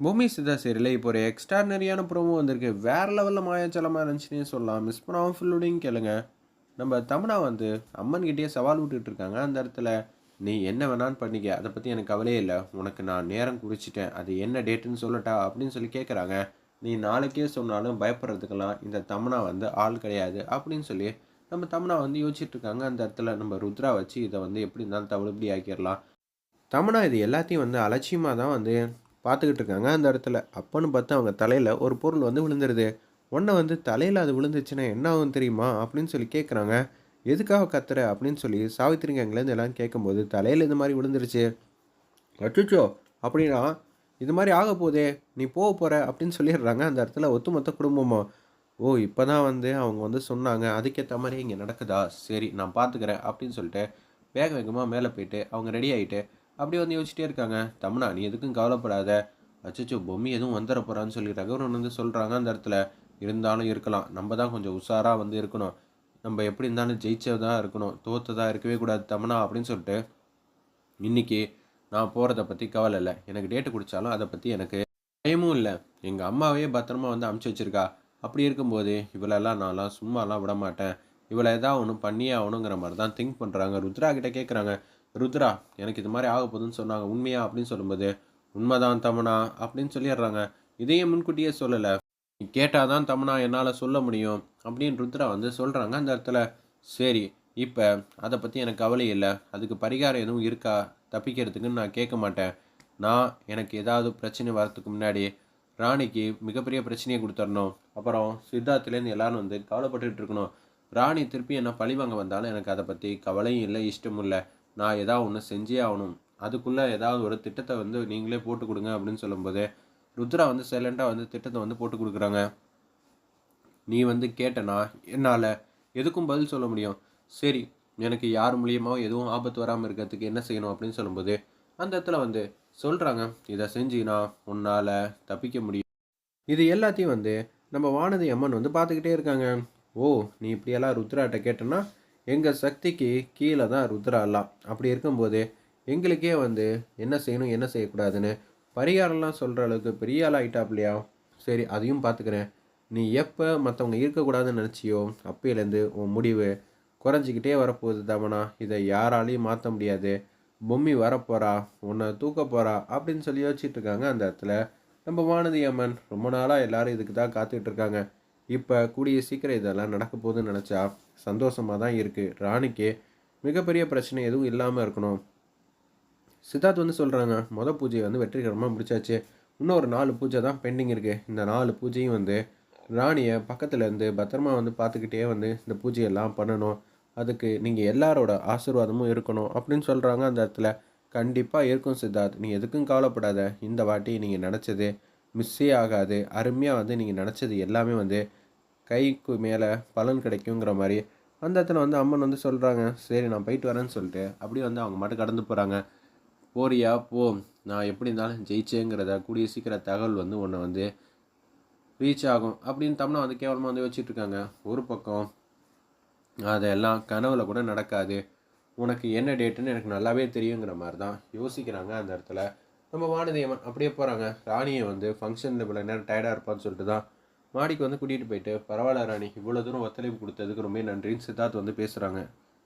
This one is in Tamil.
பூமி சிதா சீரியல் இப்போ ஒரு எக்ஸ்ட்ரானரியான ப்ரோமோ வந்திருக்கு. வேறு லெவலில் மாயாச்சலமாக இருந்துச்சுன்னே சொல்லலாம். மிஸ் பண்ணாமல் ஃபுல்லோடையும் கேளுங்க. நம்ம தமிழா வந்து அம்மன்கிட்டயே சவால் விட்டுட்டு இருக்காங்க. அந்த இடத்துல நீ என்ன வேணான்னு பண்ணிக்க. அதை பற்றி எனக்கு கவலையே இல்லை. உனக்கு நான் நேரம் குறிச்சிட்டேன். அது என்ன டேட்டுன்னு சொல்லட்டா? அப்படின்னு சொல்லி கேட்குறாங்க நீ நாளைக்கே சொன்னாலும் பயப்படுறதுக்கெல்லாம் இந்த தமனா வந்து ஆள் கிடையாது. அப்படின்னு சொல்லி நம்ம தமனா வந்து யோசிச்சுட்டு இருக்காங்க. அந்த இடத்துல நம்ம ருத்ரா வச்சு இதை வந்து எப்படி இருந்தாலும் தவிடுபடி ஆக்கிடலாம். தமனா இது எல்லாத்தையும் வந்து அலட்சியமாக தான் வந்து பார்த்துக்கிட்டு இருக்காங்க அந்த இடத்துல. அப்போன்னு பார்த்து அவங்க தலையில் ஒரு பொருள் வந்து விழுந்துருது. உன்னை வந்து தலையில் அது விழுந்துச்சுன்னா என்ன ஆகும் தெரியுமா? அப்படின்னு சொல்லி கேட்குறாங்க எதுக்காக கத்துற? அப்படின்னு சொல்லி சாவித்திரிங்கலேருந்து எல்லாம் கேட்கும்போது தலையில் இந்த மாதிரி விழுந்துருச்சு. அச்சுச்சோ! அப்படின்னா இது மாதிரி ஆக போதே நீ போக போகிற அப்படின்னு சொல்லிடுறாங்க அந்த இடத்துல ஒட்டுமொத்த குடும்பமும். ஓ இப்போ தான் வந்து அவங்க வந்து சொன்னாங்க அதுக்கேற்ற மாதிரி இங்கே நடக்குதா? சரி நான் பார்த்துக்கிறேன் அப்படின்னு சொல்லிட்டு வேக வேகமாக மேலே போயிட்டு அவங்க ரெடி ஆகிட்டு அப்படி வந்து யோசிச்சிட்டே இருக்காங்க. தமனா நீ எதுக்கும் கவலைப்படாத. அச்சோ பொம்மி எதுவும் வந்துட போகிறான்னு சொல்லி ரகவரன் வந்து சொல்கிறாங்க அந்த இடத்துல. இருந்தாலும் இருக்கலாம். நம்ம தான் கொஞ்சம் உஷாராக வந்து இருக்கணும். நம்ம எப்படி இருந்தாலும் ஜெயிச்சதாக இருக்கணும். தோத்ததாக இருக்கவே கூடாது தமனா அப்படின்னு சொல்லிட்டு இன்றைக்கி நான் போகிறத பற்றி கவலை இல்லை. எனக்கு டேட்டு குடித்தாலும் அதை பற்றி எனக்கு பயமும் இல்லை. எங்கள் அம்மாவே பத்திரமா வந்து அமுச்சு வச்சிருக்கா. அப்படி இருக்கும்போது இவளெல்லாம் நான்லாம் சும்மாலாம் விட மாட்டேன் இவளை ஏதாவது ஒன்று பண்ணியே ஆகணுங்கிற மாதிரி தான் திங்க் பண்ணுறாங்க ருத்ரா கிட்டே கேட்குறாங்க ருத்ரா எனக்கு இது மாதிரி ஆக போகுதுன்னு சொன்னாங்க. உண்மையா? அப்படின்னு சொல்லும்போது உண்மைதான் தமனா அப்படின்னு சொல்லிடுறாங்க. இதையும் முன்கூட்டியே சொல்லலை. நீ கேட்டால் தான் தமனா என்னால் சொல்ல முடியும் அப்படின்னு ருத்ரா வந்து சொல்கிறாங்க அந்த இடத்துல சரி இப்போ அதை பற்றி எனக்கு கவலை இல்லை. அதுக்கு பரிகாரம் எதுவும் இருக்கா? தப்பிக்கிறதுக்குன்னு நான் கேட்க மாட்டேன். நான் எனக்கு ஏதாவது பிரச்சனை வர்றதுக்கு முன்னாடி ராணிக்கு மிகப்பெரிய பிரச்சனையை கொடுத்துடணும். அப்புறம் சித்தார்த்துலேருந்து எல்லாரும் வந்து கவலைப்பட்டுட்டு இருக்கணும். ராணி திருப்பி என்ன பழிவாங்க வந்தாலும் எனக்கு அதை பற்றி கவலையும் இல்லை இஷ்டமும் இல்லை. நான் ஏதாவது ஒன்று செஞ்சே ஆகணும். அதுக்குள்ளே ஏதாவது ஒரு திட்டத்தை வந்து நீங்களே போட்டு கொடுங்க அப்படின்னு சொல்லும்போது ருத்ரா வந்து சைலண்ட்டாக வந்து திட்டத்தை வந்து போட்டு கொடுக்குறாங்க. நீ வந்து கேட்டனா என்னால் எதுக்கும் பதில் சொல்ல முடியும். சரி எனக்கு யார் மூலியமாகவும் எதுவும் ஆபத்து வராமல் இருக்கிறதுக்கு என்ன செய்யணும் அப்படின்னு சொல்லும்போது அந்த இடத்துல வந்து சொல்கிறாங்க இதை செஞ்சினா உன்னால் தப்பிக்க முடியும். இது எல்லாத்தையும் வந்து நம்ம வானதி அம்மன் வந்து பார்த்துக்கிட்டே இருக்காங்க. ஓ நீ இப்படியெல்லாம் ருத்ராட்ட கேட்டனா எங்கள் சக்திக்கு கீழே தான் ருத்ரா அப்படி இருக்கும்போது எங்களுக்கே வந்து என்ன செய்யணும் என்ன செய்யக்கூடாதுன்னு பரிகாரம்லாம் சொல்கிற அளவுக்கு பெரிய ஆள் ஆகிட்டாப்லையா சரி அதையும் பார்த்துக்கிறேன் நீ எப்போ மற்றவங்க இருக்கக்கூடாதுன்னு நினச்சியோ அப்பையிலேருந்து உன் முடிவு குறைஞ்சிக்கிட்டே வரப்போகுது தமனா. இதை யாராலையும் மாற்ற முடியாது. பொம்மி வரப்போகிறா உன்னை தூக்க போகிறா அப்படின்னு சொல்லி யோசிச்சுட்டு இருக்காங்க அந்த இடத்துல நம்ம வானதி அம்மன். ரொம்ப நாளாக எல்லாரும் இதுக்கு தான் காத்துக்கிட்டு இருக்காங்க. இப்போ கூடிய சீக்கிரம் இதெல்லாம் நடக்க போகுதுன்னு நினச்சா சந்தோஷமாக தான் இருக்குது ராணிக்கு மிகப்பெரிய பிரச்சனை எதுவும் இல்லாமல் இருக்கணும். சித்தார்த் வந்து சொல்கிறாங்க மொதல் பூஜையை வந்து வெற்றிகரமாக முடிச்சாச்சு. இன்னும் ஒரு நாலு பூஜை தான் பெண்டிங் இருக்குது இந்த நாலு பூஜையும் வந்து ராணியை பக்கத்துலேருந்து பத்திரமா வந்து பார்த்துக்கிட்டே வந்து இந்த பூஜையெல்லாம் பண்ணணும். அதுக்கு நீங்கள் எல்லாரோட ஆசீர்வாதமும் இருக்கணும் அப்படின்னு சொல்கிறாங்க அந்த இடத்துல. கண்டிப்பாக இருக்கும் சித்தார்த். நீ எதுக்கும் கவலைப்படாத. இந்த வாட்டி நீங்கள் நினச்சது மிஸ்ஸே ஆகாது. அருமையாக வந்து நீங்கள் நினச்சது எல்லாமே வந்து கைக்கு மேலே பலன் கிடைக்குங்கிற மாதிரி அந்த இடத்துல வந்து அம்மன் வந்து சொல்கிறாங்க சரி நான் போயிட்டு வரேன்னு சொல்லிட்டு அப்படியே வந்து அவங்க மட்டும் கடந்து போகிறாங்க போறியா? போ. நான் எப்படி இருந்தாலும் ஜெயிச்சேங்கிறத கூடிய சீக்கிர தகவல் வந்து உன்னை வந்து ரீச் ஆகும் அப்படின்னு தம்னா வந்து கேவலமாக வந்து வச்சுட்டு இருக்காங்க. ஒரு பக்கம் அதெல்லாம் கனவுல கூட நடக்காது. உனக்கு என்ன டேட்டுன்னு எனக்கு நல்லாவே தெரியுங்கிற மாதிரி தான் யோசிக்கிறாங்க அந்த இடத்துல. நம்ம வானதியம்மன் அப்படியே போகிறாங்க ராணியை வந்து ஃபங்க்ஷனில் இவ்வளோ நேரம் டயர்டாக இருப்பான்னு சொல்லிட்டு தான் மாடிக்கு வந்து கூட்டிகிட்டு போயிட்டு பரவாயில்ல ராணி இவ்வளோ தூரம் ஒத்துழைப்பு கொடுத்ததுக்கு ரொம்ப நன்றின்னு சித்தார்த் வந்து பேசுகிறாங்க